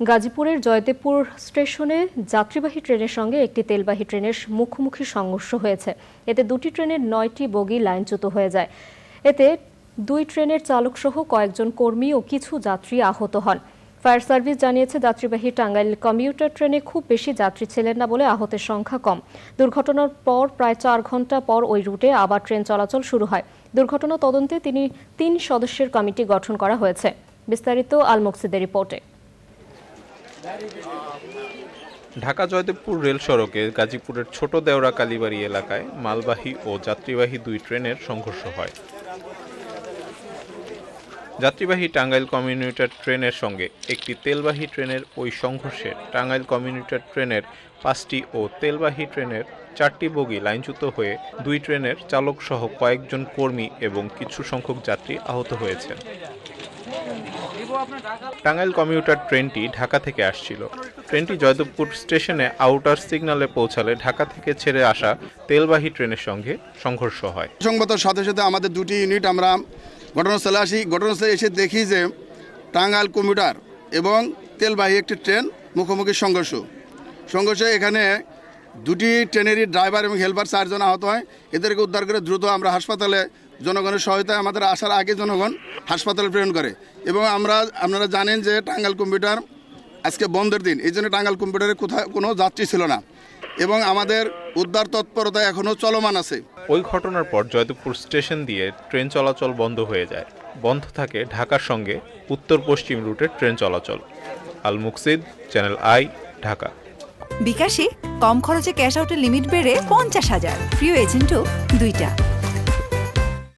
গাজীপুরের জয়দেবপুর স্টেশনে যাত্রীবাহী ট্রেনের সঙ্গে একটি তেলবাহী ট্রেনের মুখোমুখি সংঘর্ষ হয়েছে। এতে দুটি ট্রেনের নয়টি বগি লাইনচ্যুত হয়ে যায়। এতে দুই ট্রেনের চালকসহ কয়েকজন কর্মী ও কিছু যাত্রী আহত হন। ফায়ার সার্ভিস জানিয়েছে, যাত্রীবাহী টাঙ্গাইল কমিউটার ট্রেনে খুব বেশি যাত্রী ছিলেন না বলে আহতের সংখ্যা কম। দুর্ঘটনার পর প্রায় চার ঘণ্টা পর ওই রুটে আবার ট্রেন চলাচল শুরু হয়। দুর্ঘটনা তদন্তে তিনি তিন সদস্যের কমিটি গঠন করা হয়েছে। বিস্তারিত আল মুকসিদের রিপোর্টে। ঢাকা জয়দেবপুর রেল সড়কে গাজীপুরের ছোট দেওরা কালীবাড়ি এলাকায় মালবাহী ও যাত্রীবাহী দুই ট্রেনের সংঘর্ষ হয়। যাত্রীবাহী টাঙ্গাইল কমিউনিটার ট্রেনের সঙ্গে একটি তেলবাহী ট্রেনের ওই সংঘর্ষে টাঙ্গাইল কমিউনিটার ট্রেনের পাঁচটি ও তেলবাহী ট্রেনের চারটি বগি লাইনচ্যুত হয়ে দুই ট্রেনের চালক সহ কয়েকজন কর্মী এবং কিছু সংখ্যক যাত্রী আহত হয়েছেন। টাঙ্গাইল কমিউটার ট্রেনটি ঢাকা থেকে আসছিল। ট্রেনটি জয়দেবপুর স্টেশনে আউটার সিগনালে পৌঁছালে ঢাকা থেকে ছেড়ে আসা তেলবাহী ট্রেনের সঙ্গে সংঘর্ষ হয়। সংবাদের সাথে সাথে আমাদের দুটি ইউনিট, আমরা ঘটনাস্থলে আসি। ঘটনাস্থলে এসে দেখি যে টাঙ্গাইল কমিউটার এবং তেলবাহী একটি ট্রেন মুখোমুখি সংঘর্ষ। সংঘর্ষে এখানে দুটি ট্রেনেরই ড্রাইভার এবং হেল্পার চারজন আহত হয়। এদেরকে উদ্ধার করে দ্রুত আমরা হাসপাতালে জনগণের সহায়তায় আমাদের আসার আগে জনগণ হাসপাতালে প্রেরণ করে। এবং আমরা আপনারা জানেন যে টাঙ্গাল কম্পিউটার আজকে বন্ধের দিন এই জন্য টাঙ্গাল কম্পিউটারে কোথাও কোনো যাত্রী ছিল না। এবং আমাদের উদ্ধার তৎপরতা এখনও চলমান আছে। ওই ঘটনার পর জয়দেবপুর স্টেশন দিয়ে ট্রেন চলাচল বন্ধ হয়ে যায়। বন্ধ থাকে ঢাকার সঙ্গে উত্তর পশ্চিম রুটের ট্রেন চলাচল। Al Muksid channel I Dhaka. বিকাশে কম খরচে ক্যাশ আউটের লিমিট বেড়ে পঞ্চাশ হাজার। প্রিয় এজেন্টও দুইটা।